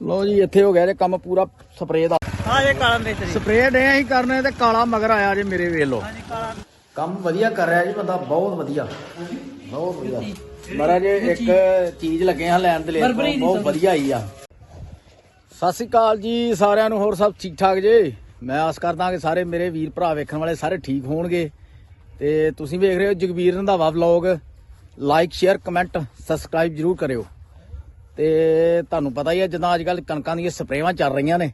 ਲੋ ਜੀ ਇੱਥੇ ਹੋ ਗਿਆ ਜੇ ਕੰਮ ਪੂਰਾ ਸਪਰੇਅ ਦਾ। ਆ ਜੇ ਕਾਲਾ ਮਿਸਤਰੀ ਸਪਰੇਅ ਡੇ ਅਸੀਂ ਕਰਨੇ ਤੇ ਕਾਲਾ ਮਗਰ ਆਇਆ ਜੇ ਮੇਰੇ ਵੇਖ ਲੋ ਹਾਂਜੀ ਕਾਲਾ। ਕੰਮ ਵਧੀਆ ਕਰ ਰਿਹਾ ਜੀ ਬੰਦਾ ਬਹੁਤ ਵਧੀਆ। ਬਹੁਤ ਵਧੀਆ। ਮਹਾਰਾਜ ਇੱਕ ਚੀਜ਼ ਲੱਗੇ ਹਾਂ ਲੈਣ ਦੇ ਲਈ ਬਹੁਤ ਵਧੀਆ ਆਈ ਆ। ਸਤਿ ਸ਼੍ਰੀ ਅਕਾਲ ਜੀ ਸਾਰਿਆਂ ਨੂੰ ਹੋਰ ਸਭ ਠੀਕ ਠਾਕ ਜੇ? ਮੈਂ ਆਸ ਕਰਦਾ ਕਿ ਸਾਰੇ ਮੇਰੇ ਵੀਰ ਭਰਾ ਵੇਖਣ ਵਾਲੇ ਸਾਰੇ ਠੀਕ ਹੋਣਗੇ। ਤੇ ਤੁਸੀਂ ਵੇਖ ਰਹੇ ਹੋ Jagveer Randhawa vlog. Like share comment subscribe ਜਰੂਰ ਕਰਿਓ। ਤੇ ਤੁਹਾਨੂੰ ਪਤਾ ਹੀ ਹੈ ਜਿੱਦਾਂ ਅੱਜ ਕੱਲ ਕਣਕਾਂ ਦੀਆਂ ਸਪਰੇਵਾਂ ਚੱਲ ਰਹੀਆਂ ਨੇ।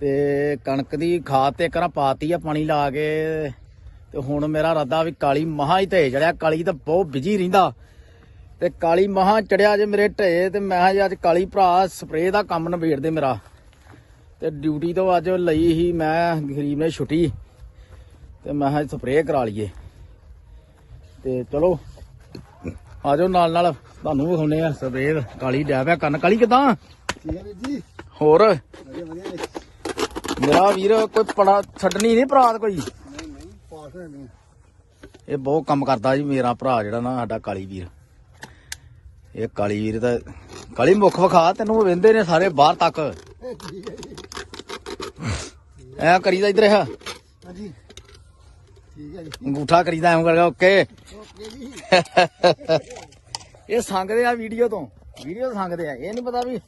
ਤੇ ਕਣਕ ਦੀ ਖਾਦ ਤੇ ਕਰਾਂ ਪਾਤੀ ਆ, ਪਾਣੀ ਲਾ ਕੇ। ਤੇ ਹੁਣ ਮੇਰਾ ਇਰਾਦਾ ਵੀ ਕਾਲੀ ਮਹਾ ਹੀ ਤੇ ਜੜਿਆ ਕਾਲੀ ਤਾਂ ਬਹੁਤ ਬਿਜ਼ੀ ਰਹਿੰਦਾ। ਤੇ ਕਾਲੀ ਮਹਾ ਚੜਿਆ ਜੇ ਮੇਰੇ ਢੇ ਤੇ ਮੈਂ ਕਿਹਾ ਜੀ ਅੱਜ ਕਾਲੀ ਭਰਾ ਸਪਰੇਅ ਦਾ ਕੰਮ ਨਿਬੇੜ ਦੇ ਮੇਰਾ। ਤੇ ਡਿਊਟੀ ਤੋਂ ਅੱਜ ਲਈ ਹੀ ਮੈਂ, ਗਰੀਬ ਨੇ ਛੁੱਟੀ। ਤੇ ਮੈਂ ਕਿਹਾ ਸਪਰੇਅ ਕਰਾ ਲਈਏ। ਤੇ ਚਲੋ ਆਜੋ ਨਾਲ ਨਾਲ ਤੁਹਾਨੂੰ ਵਿਖਾਉਨੇ ਆ। ਸਪਰੇਅ ਕਾਲੀ ਡਿਆ ਪਿਆ ਕੰਨ। ਕਾਲੀ ਕਿਦਾਂ? ਜੀ। ਹੋਰ? ਮੇਰਾ ਵੀਰ ਕੋਈ ਪੜਾ ਛੱਡਣੀ ਨਹੀਂ ਭਰਾ ਕੋਈ? ਨਹੀਂ ਪਾਸ ਹੈ ਨਹੀਂ ਇਹ ਬਹੁਤ ਕੰਮ ਕਰਦਾ ਜੀ ਮੇਰਾ ਭਰਾ ਜਿਹੜਾ ਨਾ ਸਾਡਾ ਕਾਲੀ ਵੀਰ। ਇਹ ਕਾਲੀ ਵੀਰ ਤਾਂ ਕਾਲੀ ਮੁੱਖ ਵਿਖਾ ਤੈਨੂੰ ਵੇਂਦੇ ਨੇ ਸਾਰੇ ਬਾਹਰ ਤੱਕ। ਠੀਕ ਹੈ ਜੀ। ਐ ਕਰੀਦਾ ਇਧਰ ਆ। ਹਾਂਜੀ। ਠੀਕ ਹੈ ਜੀ ਅੰਗੂਠਾ ਕਰੀਦਾ ਐਂ ਕਰਕੇ ਓਕੇ। ਓਕੇ ਜੀ। ਇਹ ਸੰਗਦੇ ਆ ਵੀਡੀਓ ਤੋਂ। ਵੀਡੀਓ ਸੰਗਦੇ ਆ ਇਹ ਨਹੀਂ ਪਤਾ ਵੀ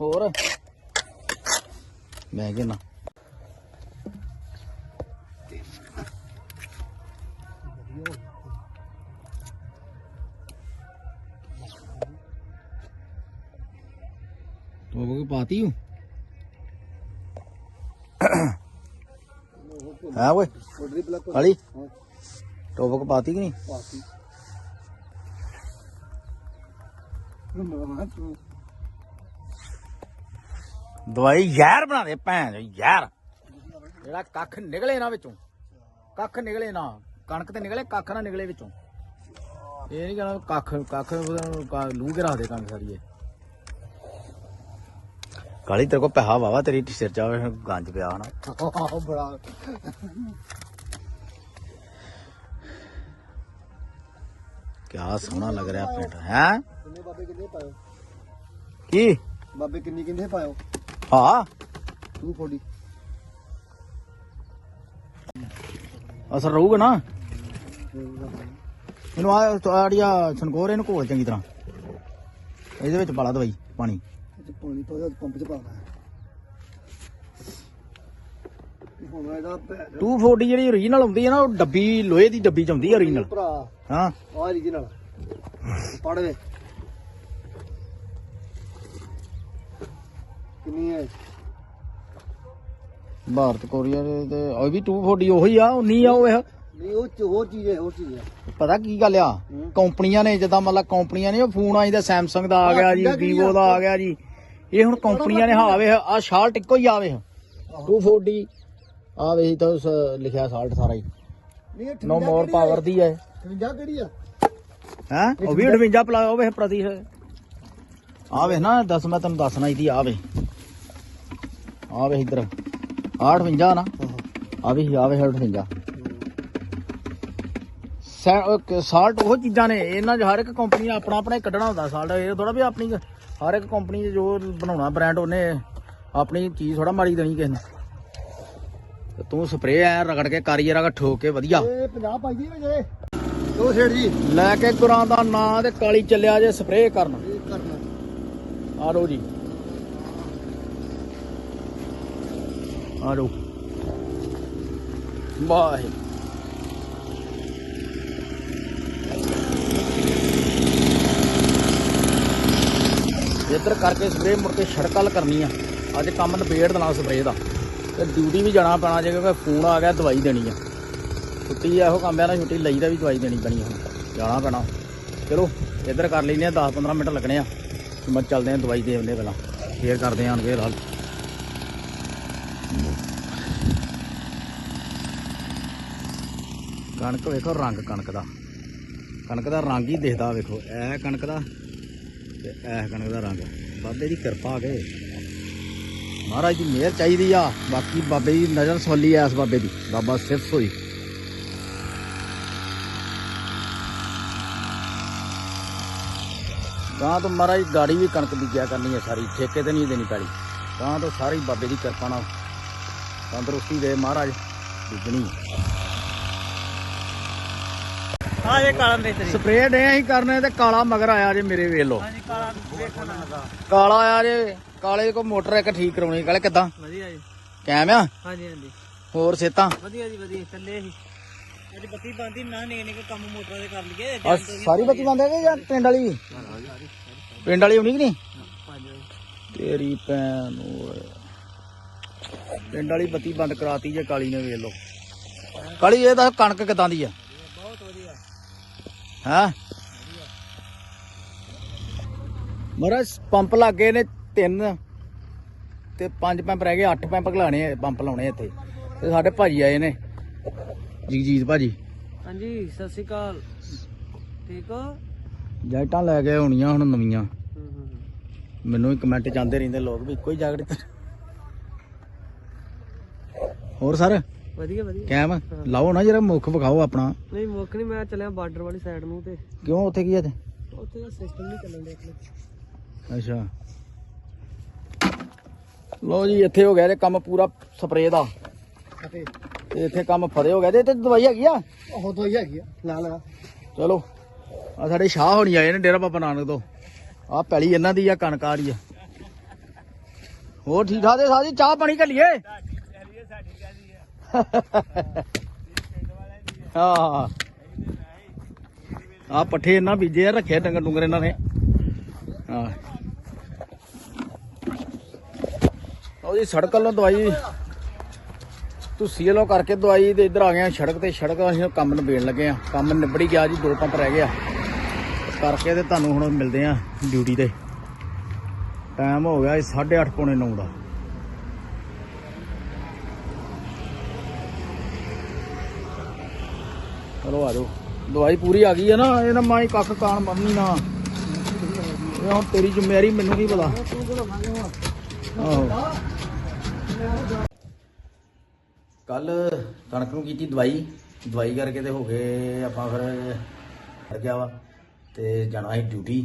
ਹੋਰ। ਮੈਂ ਕਿਹਾ ਤੂੰ ਉਹ ਪਾਤੀ ਹੂੰ? ਹਾਂ ਓਏ। ਬਲੱਕ ਹਾਂ। ਟੋਬਕ ਪਾਤੀ ਕਿ ਨਹੀਂ? ਪਾਤੀ। ਦਵਾਈ ਜ਼ਹਿਰ ਬਣਾ ਦੇ ਭੈਣ ਜ਼ਹਿਰ। ਜਿਹੜਾ ਕੱਖ ਨਿਕਲੇ ਨਾ ਵਿੱਚੋਂ। ਕੱਖ ਨਿਕਲੇ ਨਾ। ਕਣਕ ਤੇ ਨਿਕਲੇ ਕੱਖ ਨਾ ਨਿਕਲੇ ਵਿੱਚੋਂ। ਇਹ ਨਹੀਂ ਕਹਿਣਾ ਕੱਖ ਕੱਖ ਲੂ ਕੇ ਰੱਖ ਦੇ ਕਣਕ ਸਾਰੀ ਇਹ। ਕਾਲੀ ਤੇਰੇ ਕੋ ਪੈਸਾ ਵਾਵਾ ਤੇਰੀ ਸਿਰ ਚ ਆਵੇ ਗੰਜ ਪਿਆ ਹਨਾ। ਆਹ ਬੜਾ। ਕਿਆ ਸੋਹਣਾ ਲੱਗ ਰਿਹਾ ਪ੍ਰਿੰਟ ਹੈ? ਕਿੰਨੇ ਬਾਬੇ ਕਿੰਨੇ ਪਾਇਓ? ਕੀ? ਬਾਬੇ ਕਿੰਨੇ ਕਿੰਨੇ ਪਾਇਓ? ਹਾਂ। ਤੂੰ ਫੋੜੀ। ਅਸਰ ਰਹੂਗਾ ਨਾ? ਇਹਨੂੰ ਆ ਆੜੀਆ ਸੰਗੋਰ ਇਹਨੂੰ ਘੋਲ ਚੰਗੀ ਤਰ੍ਹਾਂ। ਇਹਦੇ ਵਿੱਚ ਪਾਲਾ ਦਵਾਈ ਪਾਣੀ। ਤੇ ਪਾਣੀ ਪਾਇਆ ਪੰਪ ਚ ਪਾਣਾ ਹੁਣ ਇਹਦਾ ਭੈਣ 240 ਜਿਹੜੀ ਓਰੀਜਨਲ ਹੁੰਦੀ ਹੈ ਨਾ ਉਹ ਡੱਬੀ ਲੋਹੇ ਦੀ ਡੱਬੀ ਚ ਆਉਂਦੀ ਹੈ ਓਰੀਜਨਲ ਭਰਾ ਹਾਂ। ਆ ਜੀ ਨਾਲ ਪੜ ਵੇ। ਕਿੰਨੀ ਹੈ ਭਾਰਤ ਕੋਰੀਆ ਦੇ ਤੇ ਉਹ ਵੀ 240 ਉਹੀ ਆ ਉਨੀ ਆ ਉਹ ਇਹ। ਨਹੀਂ ਉਹ ਚ ਹੋਰ ਚੀਜ਼ ਹੈ ਹੋਰ ਚੀਜ਼ ਹੈ ਪਤਾ ਕੀ ਗੱਲ ਆ। ਕੰਪਨੀਆਂ ਨੇ ਜਿੱਦਾਂ ਮਤਲਬ ਕੰਪਨੀਆਂ ਨੇ ਉਹ ਫੋਨ ਆਈ ਦਾ ਸੈਮਸੰਗ ਦਾ ਆ ਗਿਆ ਜੀ ਵੀਵੋ ਦਾ ਆ ਗਿਆ ਜੀ। ਇਹ ਹੁਣ ਕੰਪਨੀਆਂ ਨੇ ਹਾਵੇ ਆ ਸ਼ਾਲਟ ਇੱਕੋ ਹੀ ਆਵੇ। 240 ਆ ਵੇ ਤਾਂ ਉਸ ਲਿਖਿਆ ਸ਼ਾਲਟ ਸਾਰਾ ਹੀ। ਨੋ ਮੋਰ ਪਾਵਰ ਦੀ ਹੈ। 58 ਕਿਹੜੀ ਆ? ਹੈ? ਉਹ ਵੀ 58 ਪਲਾ ਉਹ ਵੇ ਪ੍ਰਤੀ। ਆ ਵੇ ਨਾ ਦੱਸ ਮੈਂ ਤੈਨੂੰ ਦੱਸਣਾ ਹੀ ਦੀ ਆ ਵੇ ਆ ਵੇ ਇਧਰ। 58 ਨਾ। ਆ ਵੀ ਆ ਵੇ 58 ਸਾਲਟ ਉਹ ਚੀਜ਼ਾਂ ਨੇ ਇਹਨਾਂ 'ਚ ਹਰ ਇੱਕ ਕੰਪਨੀ ਆਪਣਾ ਆਪਣਾ ਹੀ ਕੱਢਣਾ ਹੁੰਦਾ ਸਾਲਟ ਇਹ ਥੋੜਾ ਵੀ ਆਪਣੀ ਹਰ ਇੱਕ ਕੰਪਨੀ 'ਚ ਜੋ ਬਣਾਉਣਾ ਬ੍ਰਾਂਡ ਉਹਨੇ ਆਪਣੀ ਚੀਜ਼ ਥੋੜਾ ਮਾਰੀ ਦੇਣੀ ਕਿਸੇ ਨੂੰ। ਤੇ ਤੂੰ ਸਪਰੇਅ ਐ ਰਗੜ ਕੇ ਕਾਰੀਏ ਰਗੜ ਠੋਕ ਕੇ ਵਧੀਆ। ਇਹ 50 ਪਾਈ ਦੀ ਵਜੇ ਦੋ ਸੇਠ ਜੀ। ਲੈ ਕੇ ਗੁਰਾਂ ਦਾ ਨਾਂ ਤੇ ਕਾਲੀ ਚੱਲਿਆ ਜੇ ਸਪਰੇਅ ਕਰਨ। ਆ ਲੋ ਜੀ। ਆ ਲੋ ਵਾਹ ਇੱਧਰ ਕਰਕੇ ਸਪਰੇਅ ਮੁੜ ਕੇ ਛੜਕਲ ਕਰਨੀ ਆ। ਅੱਜ ਕੰਮ ਨਿਬੇੜ ਦੇਣਾ ਸਪਰੇਅ ਦਾ। ਤੇ ਡਿਊਟੀ ਵੀ ਜਾਣਾ ਪੈਣਾ ਜੇ ਕਿਉਂਕਿ ਫੋਨ ਆ ਗਿਆ, ਦਵਾਈ ਦੇਣੀ ਆ। ਛੁੱਟੀ ਆ, ਇਹੋ ਕੰਮ ਆ ਨਾ ਛੁੱਟੀ ਲਈ ਦਾ ਵੀ ਦਵਾਈ ਦੇਣੀ ਪੈਣੀ ਹੁਣ ਜਾਣਾ ਪੈਣਾ। ਚਲੋ, ਇੱਧਰ ਕਰ ਲੈਨੇ ਆ 10 15 ਮਿੰਟ ਲੱਗਣੇ ਆ। ਮੈਂ ਚੱਲਦੇ ਆ ਦਵਾਈ ਦੇ ਆਉਂਦੇ ਪਹਿਲਾਂ। ਫੇਰ ਕਰਦੇ ਆਂ ਫੇਰ ਹਾਲ। ਕਣਕ ਵੇਖੋ, ਰੰਗ ਕਣਕ ਦਾ। ਕਣਕ ਦਾ ਰੰਗ ਹੀ ਦਿਖਦਾ ਵੇਖੋ। ਇਹ ਕਣਕ ਦਾ ਤੇ ਇਹ ਕਣਕ ਦਾ ਰੰਗ। ਬਾਬੇ ਦੀ ਕਿਰਪਾ ਕੇ ਮਹਾਰਾਜ ਦੀ ਮਿਹਰ ਚਾਹੀਦੀ ਆ। ਬਾਕੀ ਬਾਬੇ ਦੀ ਨਜ਼ਰ ਸੋਲੀ ਐ ਇਸ ਬਾਬੇ ਦੀ। ਬਾਬਾ ਸਿਫਤ ਹੋਈ ਤਾਂ ਤੋਂ ਮਹਾਰਾਜ ਗਾੜੀ ਵੀ ਕਣਕ ਬੀਜਿਆ ਕਰਨੀ ਹੈ ਸਾਰੀ। ਠੇਕੇ ਤੇ ਨਹੀਂ ਦੇਣੀ ਪੈਣੀ। ਤਾਂ ਤੋਂ ਸਾਰੀ ਬਾਬੇ ਦੀ ਕਿਰਪਾ ਨਾਲ ਤੰਦਰੁਸਤੀ ਦੇ ਮਹਾਰਾਜ ਬੀਜਣੀ ਆ ਇਹ ਕਾਲਾ ਮੇਤਰੀ ਸਪਰੇਅ ਡੇ ਅਸੀਂ ਕਰਨੇ ਤੇ ਕਾਲਾ ਮਗਰ ਆਇਆ ਜੇ ਮੇਰੇ ਵੇਖ ਲੋ ਹਾਂਜੀ ਕਾਲਾ ਵੇਖਣ ਲੱਗਾ ਕਾਲਾ ਆਇਆ ਜੇ ਕਾਲੇ ਕੋ ਮੋਟਰ ਇੱਕ ਠੀਕ ਕਰਾਉਣੀ ਕਾਲੇ ਕਿਦਾਂ? ਵਧੀਆ ਜੀ। ਕੈਮ ਆ? ਹਾਂਜੀ ਹਾਂਜੀ। ਹੋਰ ਸੇਤਾਂ? ਵਧੀਆ ਜੀ ਵਧੀਆ ਚੱਲੇ ਸੀ ਅੱਜ ਬੱਤੀ ਬੰਦੀ ਨਾ ਨਿਕ ਨਿਕ ਕੰਮ ਮੋਟਰਾਂ ਦੇ ਕਰ ਲਈਏ। ਆ ਸਾਰੀ ਬੱਤੀ ਬੰਦ ਜਾਂ ਪਿੰਡ ਵਾਲੀ? ਪਿੰਡ ਵਾਲੀ ਹੋਣੀ ਕਿ ਨਹੀਂ? ਤੇਰੀ ਭੈਣ ਓਏ। ਪਿੰਡ ਵਾਲੀ ਬੱਤੀ ਬੰਦ ਕਰਾਤੀ ਜੇ ਕਾਲੀ ਨੇ ਵੇਖ ਲੋ ਕਾਲੀ ਇਹ ਤਾਂ ਕਣਕ ਕਿਦਾਂ ਦੀ ਆ? ਹਾਂ? ਮਹਾਰਾਜ ਪੰਪ ਲੱਗੇ ਨੇ ਤਿੰਨ ਤੇ ਪੰਜ ਪੰਪ ਰਹਿ ਗਏ ਅੱਠ ਪੰਪ ਲਾਣੇ ਆ, ਪੰਪ ਲਾਉਣੇ ਇੱਥੇ। ਤੇ ਸਾਡੇ ਭਾਜੀ ਆਏ ਨੇ। ਜਗਜੀਤ ਭਾਜੀ। ਹਾਂਜੀ ਸਤਿ ਸ਼੍ਰੀ ਅਕਾਲ। ਠੀਕ ਹੋ? ਜੈਕਟਾਂ ਲੈ ਕੇ ਆਉਣੀਆਂ ਹੁਣ ਨਵੀਆਂ। ਹੂੰ ਹੂੰ ਮੈਨੂੰ ਵੀ ਕਮੈਂਟ ਜਾਂਦੇ ਰਹਿੰਦੇ ਲੋਕ ਵੀ ਇੱਕੋ ਹੀ ਜੈਕਟ ਹੋਰ ਸਰ? ਵਧੀਆ ਵਧੀਆ। ਕੈਮ ਲਾਓ ਨਾ ਜਰਾ ਮੁੱਖ ਵਿਖਾਓ ਆਪਣਾ। ਨਹੀਂ ਮੁੱਕ ਨਹੀਂ ਮੈਂ ਚੱਲਿਆ ਬਾਰਡਰ ਵਾਲੀ ਸਾਈਡ ਨੂੰ ਤੇ। ਕਿਉਂ? ਉੱਥੇ ਕੀ ਹੈ ਤੇ ਉੱਥੇ ਦਾ ਸਿਸਟਮ ਨਹੀਂ ਚੱਲਣ ਦੇ ਅੱਛਾ। ਲੋ ਜੀ ਇੱਥੇ ਹੋ ਗਿਆ ਜੇ ਕੰਮ ਪੂਰਾ ਸਪਰੇਅ ਦਾ। ਤੇ ਇੱਥੇ ਕੰਮ ਫਰੇ ਹੋ ਗਿਆ ਤੇ ਇੱਥੇ ਦਵਾਈ ਹੈਗੀ ਆ? ਉਹ ਹੀ ਹੈਗੀ ਆ ਲਾ ਲਾ ਚਲੋ ਆ ਸਾਡੇ ਸ਼ਾਹ ਹੋਣੀ ਆਏ ਨੇ ਡੇਰਾ ਬਾਬਾ ਨਾਨਕ ਤੋਂ। ਆ ਪੈਲੀ ਇਹਨਾਂ ਦੀ ਆ ਕਣਕ ਆ ਰਹੀ ਆ। ਹੋਰ ਠੀਕ ਠਾਕ ਦੇ ਸਾਜੀ ਚਾਹ ਪਾਣੀ ਘੱਲੀਏ? ਹਾਂ। ਆ ਪੱਠੇ ਇਹਨਾਂ ਬੀਜੇ ਆ, ਰੱਖੇ ਡੰਗਰ ਡੁੰਗਰ ਇਹਨਾਂ ਨੇ। ਹਾਂ। ਲਓ ਜੀ, ਸੜਕ ਵੱਲੋਂ ਦਵਾਈ ਤੁਸੀਂ ਵੱਲੋਂ ਕਰਕੇ ਦਵਾਈ ਤੇ ਇੱਧਰ ਆ ਗਏ ਆ, ਸੜਕ ਤੇ ਸੜਕ ਅਸੀਂ ਕੰਮ ਨਿਬੇੜ ਲੱਗੇ ਆ। ਕੰਮ ਨਿਬੜੀ ਗਿਆ ਜੀ, ਦੋ ਪੰਪ ਰਹਿ ਗਿਆ ਇਸ ਕਰਕੇ ਤੇ ਤੁਹਾਨੂੰ ਹੁਣ ਮਿਲਦੇ ਆ ਡਿਊਟੀ ਤੇ। ਟਾਈਮ ਹੋ ਗਿਆ 8:30 ਪੌਣੇ 9 ਦਾ। ਚਲੋ ਆ ਜਾਓ। ਦਵਾਈ ਪੂਰੀ ਆ ਗਈ ਹੈ ਨਾ, ਇਹ ਨਾ ਮਾਈ ਕੱਖ ਕਾਣ ਬੰਨੀ ਨਾ। ਇਹ ਹੁਣ ਤੇਰੀ ਜ਼ਿੰਮੇਵਾਰੀ ਮੈਨੂੰ ਨਹੀਂ ਪਤਾ। ਆਹੋ। ਕੱਲ ਕਣਕ ਨੂੰ ਕੀਤੀ ਦਵਾਈ। ਦਵਾਈ ਕਰਕੇ ਤੇ ਹੋ ਗਏ ਆਪਾਂ ਫਿਰ ਹਟ ਗਿਆ ਵਾ ਤੇ ਜਾਣਾ ਸੀ ਡਿਊਟੀ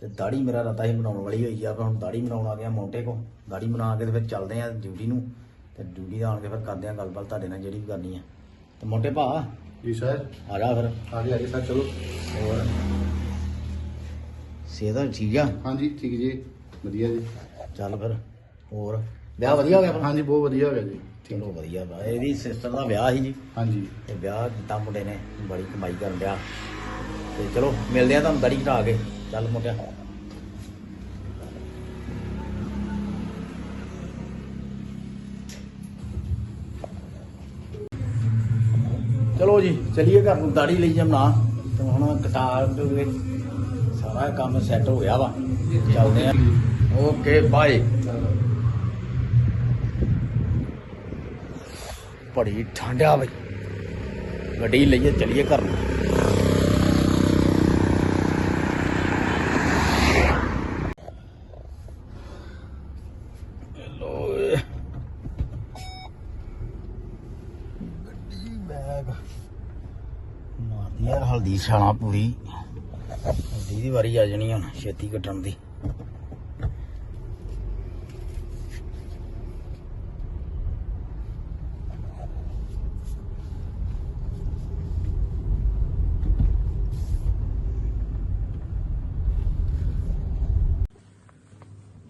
ਤੇ ਦਾੜੀ ਮੇਰਾ ਰਤਾ ਹੀ ਬਣਾਉਣ ਵਾਲੀ ਹੋਈ ਆ। ਪਰ ਹੁਣ ਦਾੜੀ ਬਣਾਉਣ ਆ ਗਿਆ ਮੋਟੇ ਕੋ ਦਾੜੀ ਬਣਾ ਕੇ ਤੇ ਫਿਰ ਚੱਲਦੇ ਆ ਡਿਊਟੀ ਨੂੰ। ਤੇ ਡਿਊਟੀ ਦਾ ਆਣ ਕੇ ਫਿਰ ਕਰਦੇ ਆ ਗੱਲਬਾਤ ਤੁਹਾਡੇ ਨਾਲ ਜਿਹੜੀ ਵੀ ਕਰਨੀ ਆ। ਤੇ ਮੋਟੇ ਭਾ ਜੀ ਸਰ। ਆ ਜਾ ਫਿਰ। ਆਗੇ ਆਗੇ ਸਰ ਚਲੋ। ਹੋਰ। ਸਿਹਤ ਠੀਕ ਆ? ਹਾਂਜੀ ਠੀਕ ਜੀ। ਵਧੀਆ ਜੀ। ਚੱਲ ਫਿਰ ਹੋਰ। ਵਿਆਹ ਵਧੀਆ ਹੋ ਗਿਆ ਆਪਣਾ? ਹਾਂਜੀ ਬਹੁਤ ਵਧੀਆ ਹੋ ਗਿਆ ਜੀ। ਚਲੋ ਵਧੀਆ ਵਾ। ਇਹਦੀ ਸਿਸਟਰ ਦਾ ਵਿਆਹ ਸੀ ਜੀ। ਹਾਂਜੀ। ਤੇ ਵਿਆਹ ਕੀਤਾ ਮੁੰਡੇ ਨੇ। ਬੜੀ ਕਮਾਈ ਕਰਨ ਡਿਆ। ਤੇ ਚਲੋ ਮਿਲਦੇ ਆ ਤੁਹਾਨੂੰ ਦੜੀ ਘਟਾ ਕੇ। ਚੱਲ ਮੁੰਡਿਆ। ਚਲੋ ਜੀ, ਚਲਿਏ ਘਰ ਨੂੰ, ਦਾੜੀ ਲਈ ਜਮਨਾ ਤੇ ਹੁਣ ਕਟਾ ਕੇ ਸਾਰਾ ਕੰਮ ਸੈੱਟ ਹੋ ਗਿਆ ਵਾ। ਚੱਲਦੇ ਆ। ਓਕੇ ਬਾਏ ਬੜੀ ਠੰਡ ਆ ਬਈ। ਗੱਡੀ ਲਈਏ, ਚਲੀਏ ਘਰ ਨੂੰ ਲੋ ਗੱਡੀ ਬੈਗ ਮਾਰਦੀ ਯਾਰ ਹਲਦੀ ਛਾਲਾ ਪੂਰੀ। ਦੀ ਵਾਰੀ ਆ ਜਾਣੀ ਹੁਣ, ਛੇਤੀ ਕੱਟਣ ਦੀ।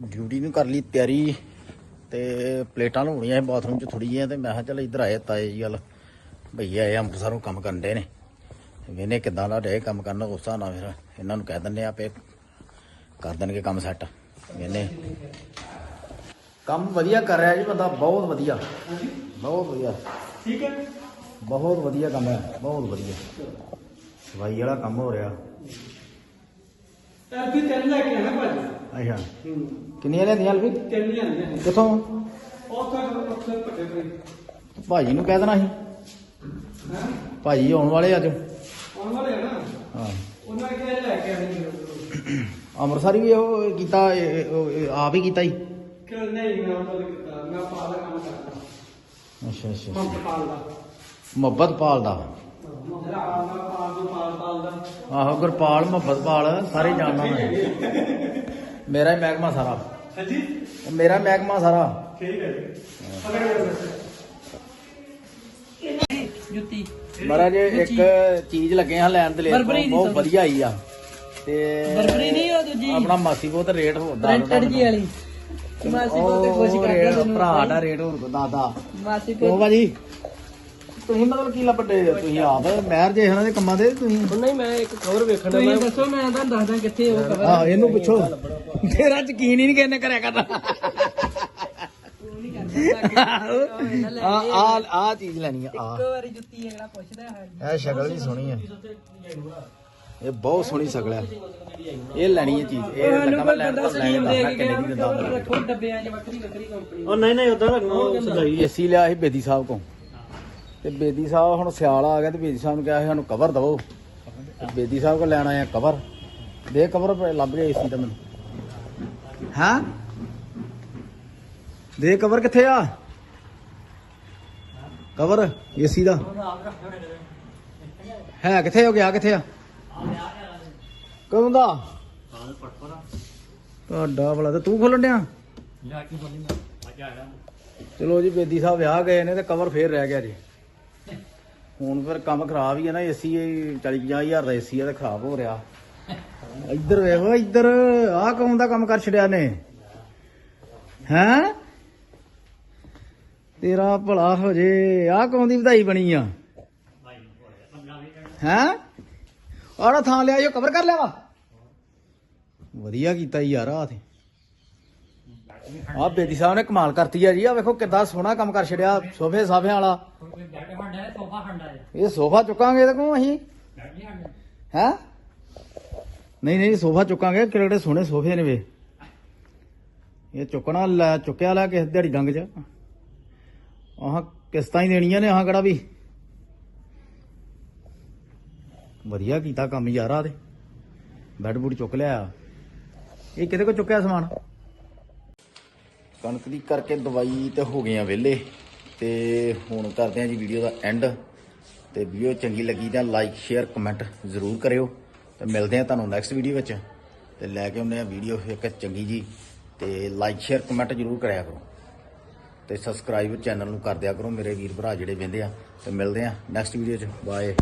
ਡਿਊਟੀ ਨੂੰ ਕਰ ਲਈ ਤਿਆਰੀ, ਤੇ ਪਲੇਟਾਂ ਲਾਉਣੀਆਂ ਸੀ ਬਾਥਰੂਮ 'ਚ ਥੋੜੀ ਜਿਹੀਆਂ, ਤੇ ਮੈਂ ਕਿਹਾ ਚੱਲ ਇੱਧਰ ਆਏ ਤਾਏ ਜੀ ਗੱਲ ਭਈਆ ਆਏ ਅੰਮ੍ਰਿਤਸਰੋਂ ਕੰਮ ਕਰਨ ਦੇ ਨੇ। ਵੇਨੇ ਕਿਦਾਂ ਦਾ ਡੇ ਕੰਮ ਕਰਨ ਉਸ ਹਿਸਾਬ ਨਾਲ ਫਿਰ ਇਹਨਾਂ ਨੂੰ ਕਹਿ ਦਿੰਦੇ ਆ ਆਪੇ ਕਰ ਦੇਣਗੇ ਕੰਮ ਸੈੱਟ ਵੇਨੇ ਕੰਮ ਵਧੀਆ ਕਰ ਰਿਹਾ ਜੀ ਬੰਦਾ ਬਹੁਤ ਵਧੀਆ। ਬਹੁਤ ਵਧੀਆ। ਠੀਕ ਹੈ। ਬਹੁਤ ਵਧੀਆ ਕੰਮ ਹੈ ਬਹੁਤ ਵਧੀਆ। ਸਫ਼ਾਈ ਵਾਲਾ ਕੰਮ ਹੋ ਰਿਹਾ। ਅਰਬੀ ਤਿੰਨ ਲੈ ਕੇ ਆਣਾ ਭਾਜੀ। ਅੱਛਾ। ਕਿੰਨੀਆਂ ਲੈਂਦੀਆਂ ਅਲਫੀ ਤਿੰਨ ਲਿਆਂਦੇ ਨੇ। ਕਿੱਥੋਂ? ਤਾਂ ਅਕਸਰ ਪੱਟੇ ਭਾਜੀ ਨੂੰ ਕਹਿ ਦੇਣਾ ਸੀ। ਭਾਜੀ ਆਉਣ ਵਾਲੇ ਅੱਜ। ਵਾਲੇ ਆ ਨਾ। ਹਾਂ। ਉਹਨਾਂ ਕੇ ਲੈ ਕੇ ਆਣੇ ਮੇਰੇ ਅੰਮ੍ਰਿਤਸਰ ਵੀ ਉਹ ਕੀਤਾ ਇਹ- ਉਹ ਇਹ ਆਪ ਹੀ ਕੀਤਾ ਹੀ? ਕਿ ਨਹੀਂ ਮੈਂ ਉਹਨਾਂ ਕੀਤਾ। ਮੈਂ ਪਾਲ ਦਾ ਕੰਮ ਕਰਦਾ। ਅੱਛਾ ਅੱਛਾ ਪੰਪ ਪਾਲ ਦਾ। ਮੁਹੱਬਤ ਪਾਲ ਦਾ? ਆਹੋ ਗੁਰਪਾਲ ਮੁਹੱਬਤਪਾਲ ਸਾਰੇ ਜਾਣਦਾ ਮੈਂ। ਮੇਰਾ ਹੀ ਮਹਿਕਮਾ ਸਾਰਾ। ਹਾਂਜੀ? ਮੇਰਾ ਮਹਿਕਮਾ ਸਾਰਾ। ਜੁੱਤੀ। ਮਹਾਰਾਜ ਇੱਕ ਚੀਜ਼ ਲੱਗੇ ਹਾਂ ਲੈਣ ਦੇ ਲਈ ਦੀ ਬਹੁਤ। ਵਧੀਆ ਆਈ ਆ। ਤੇ ਬਰਬਰੀ ਨਹੀਂ ਉਹ ਦੂਜੀ। ਆਪਣਾ ਮਾਸੀ ਬਹੁਤ ਰੇਟ ਹੁੰਦਾ ਪ੍ਰਿੰਟਡ ਜੀ ਵਾਲੀ। ਮਾਸੀ ਕੋਲ ਤੇ ਖੁਸ਼ ਕਰਦਾ ਤੈਨੂੰ। ਭਰਾ ਦਾ ਰੇਟ ਹੋਰ ਕੋ ਦਾਦਾ ਮਾਸੀ ਕੋਲ ਭਾਜੀ? ਤੁਸੀਂ ਮਤਲਬ ਕੀ ਲੱਭਦੇ ਜੇ? ਤੁਸੀਂ ਆਪ ਮਹਿਰ ਜੇ ਇਹਨਾਂ ਦੇ ਕੰਮਾਂ ਦੇ ਤੁਸੀਂ? ਨਹੀਂ ਮੈਂ ਇੱਕ ਕਵਰ ਵੇਖਣ ਤੁਸੀਂ ਦੱਸੋ ਮੈਂ ਤੁਹਾਨੂੰ ਦੱਸਦਾ ਕਿੱਥੇ ਉਹ ਕਵਰ ਆਹ ਇਹਨੂੰ ਪੁੱਛੋ। ਤੇਰਾ ਯਕੀਨ ਹੀ ਨਹੀਂ ਕਿਹਨੇ ਕਰਿਆ ਕਰਨਾ। ਆ ਆ ਆ ਚੀਜ਼ ਲੈਣੀ ਆ ਆ ਇੱਕ ਵਾਰੀ ਜੁੱਤੀ ਅਗਲਾ ਪੁੱਛਦਾ ਹੈ ਇਹ ਸ਼ਕਲ ਵੀ ਸੋਹਣੀ ਹੈ ਇਹ ਬਹੁਤ ਸੋਹਣੀ ਸ਼ਕਲ ਹੈ ਇਹ ਲੈਣੀ ਹੈ ਚੀਜ਼। ਇਹ ਲੱਗਾ ਮੈਂ ਲੈਣ ਤੋਂ ਸਕੀਮ ਦੇ ਕੇ ਕਿੰਨੇ ਦੀ ਦਿੰਦਾ ਡੱਬਿਆਂ 'ਚ ਵੱਖਰੀ ਵੱਖਰੀ ਕੰਪਨੀ ਉਹ ਨਹੀਂ ਨਹੀਂ ਉਦਾਂ ਰੱਖਣਾ ਸਜਾਈ ਏਸੀ ਲਿਆ ਸੀ ਬੇਦੀ ਸਾਹਿਬ ਕੋਲ। ਤੇ ਬੇਦੀ ਸਾਹਿਬ ਹੁਣ ਸਿਆਲ ਆ ਗਿਆ ਤੇ ਬੇਦੀ ਸਾਹਿਬ ਨੂੰ ਕਿਹਾ ਸੀ ਸਾਨੂੰ ਕਵਰ ਦਵੋ। ਬੇਦੀ ਸਾਹਿਬ ਕੋਲ ਲੈਣ ਆਏ ਆ ਕਵਰ ਦੇ ਕਵਰ ਲੱਭ ਗਿਆ ਏਸੀ ਦਾ ਮੈਨੂੰ। ਹਾਂ? ਦੇ ਕਵਰ ਕਿੱਥੇ ਆ? ਕਵਰ, ਏਸੀ ਦਾ। ਹੈ, ਕਿੱਥੇ ਹੋ ਗਿਆ, ਕਿੱਥੇ ਆ? ਕਦੋਂ ਦਾ? ਤੁਹਾਡਾ ਬਲਾ ਤੇ ਤੂੰ ਖੋਲਣ ਡਿਆ? ਚਲੋ ਜੀ, ਬੇਦੀ ਸਾਹਿਬ ਵਿਆਹ ਗਏ ਨੇ ਤੇ ਕਵਰ ਫੇਰ ਰਹਿ ਗਿਆ ਜੀ। ਹੁਣ ਫਿਰ ਕੰਮ ਖਰਾਬ ਹੀ ਹੈ ਨਾ, ਏਸੀ 40 ਹਜ਼ਾਰ ਦਾ ਏਸੀ ਆ ਤੇ ਖਰਾਬ ਹੋ ਰਿਹਾ। ਇੱਧਰ ਵੇਖੋ, ਇੱਧਰ, ਆਹ ਕੌਣ ਦਾ ਕੰਮ ਕਰ ਛੜਿਆ ਨੇ? ਹੈਂ? ਤੇਰਾ ਭਲਾ ਹੋ ਜੇ। ਆਹ ਕੌਣ ਦੀ ਵਧਾਈ ਬਣੀ ਆ? ਹੈਂ? ਆੜਾ ਥਾਂ ਲਿਆ ਜੋ ਕਵਰ ਕਰ ਲਿਆ ਵਾ? ਵਧੀਆ ਕੀਤਾ ਯਾਰ ਆ ਤੇ। ਆ ਬੇਦੀ ਸਾਹਿਬ ਨੇ ਕਮਾਲ ਕਰਤੀ ਆ ਜੀ। ਆ ਵੇਖੋ ਕਿੱਦਾਂ ਸੋਹਣਾ ਕੰਮ ਕਰ ਛੜਿਆ ਸੋਫੇ ਸਾਫਿਆਂ ਵਾਲਾ। ਇਹ ਸੋਫਾ ਚੁੱਕਾਂਗੇ ਇਹਦੇ ਕੋਲ ਅਸੀਂ? ਹੈ? ਨਹੀਂ ਨਹੀਂ, ਸੋਫਾ ਚੁੱਕਾਂਗੇ, ਕਿਹੜੇ ਕਿਹੜੇ ਸੋਹਣੇ ਸੋਫੇ ਨੇ ਵੇ। ਇਹ ਚੁੱਕਣਾ, ਲੈ, ਚੁੱਕਿਆ ਲੈ ਕਿਸੇ ਦਿਹਾੜੀ ਡੰਗ ਚ। ਆਹ, ਕਿਸ਼ਤਾਂ ਹੀ ਦੇਣੀਆਂ ਨੇ ਆਹ ਕਿਹੜਾ ਵੀ। ਵਧੀਆ ਕੀਤਾ ਕੰਮ ਯਾਰ ਆ ਤੇ। ਬੈੱਡ ਬੁੱਡ ਚੁੱਕ ਲਿਆ। ਇਹ ਕਿਹਦੇ ਕੋ ਚੁੱਕਿਆ ਸਮਾਨ? ਕਣਕ ਦੀ ਕਰਕੇ ਦਵਾਈ ਤੇ ਹੋ ਗਏ ਆ ਵਿਹਲੇ। ਤੇ ਹੁਣ ਕਰਦੇ ਆ ਜੀ ਵੀਡੀਓ ਦਾ ਐਂਡ ਤੇ ਵੀਡੀਓ ਚੰਗੀ ਲੱਗੀ ਤਾਂ ਲਾਈਕ ਸ਼ੇਅਰ ਕਮੈਂਟ ਜ਼ਰੂਰ ਕਰਿਓ। ਤੇ ਮਿਲਦੇ ਆ ਤੁਹਾਨੂੰ ਨੈਕਸਟ ਵੀਡੀਓ ਵਿੱਚ। ਤੇ ਲੈ ਕੇ ਆਉਂਦੇ ਆ ਵੀਡੀਓ ਇੱਕ ਚੰਗੀ ਜੀ। ਤੇ ਲਾਈਕ ਸ਼ੇਅਰ ਕਮੈਂਟ ਜ਼ਰੂਰ ਕਰਿਆ ਕਰੋ। ਤੇ ਸਬਸਕ੍ਰਾਈਬ ਚੈਨਲ ਨੂੰ ਕਰ ਦਿਆ ਕਰੋ। ਮੇਰੇ ਵੀਰ ਭਰਾ ਜਿਹੜੇ ਵੇਂਦੇ ਆ, ਤੇ ਮਿਲਦੇ ਆ ਨੈਕਸਟ ਵੀਡੀਓ 'ਚ। ਬਾਏ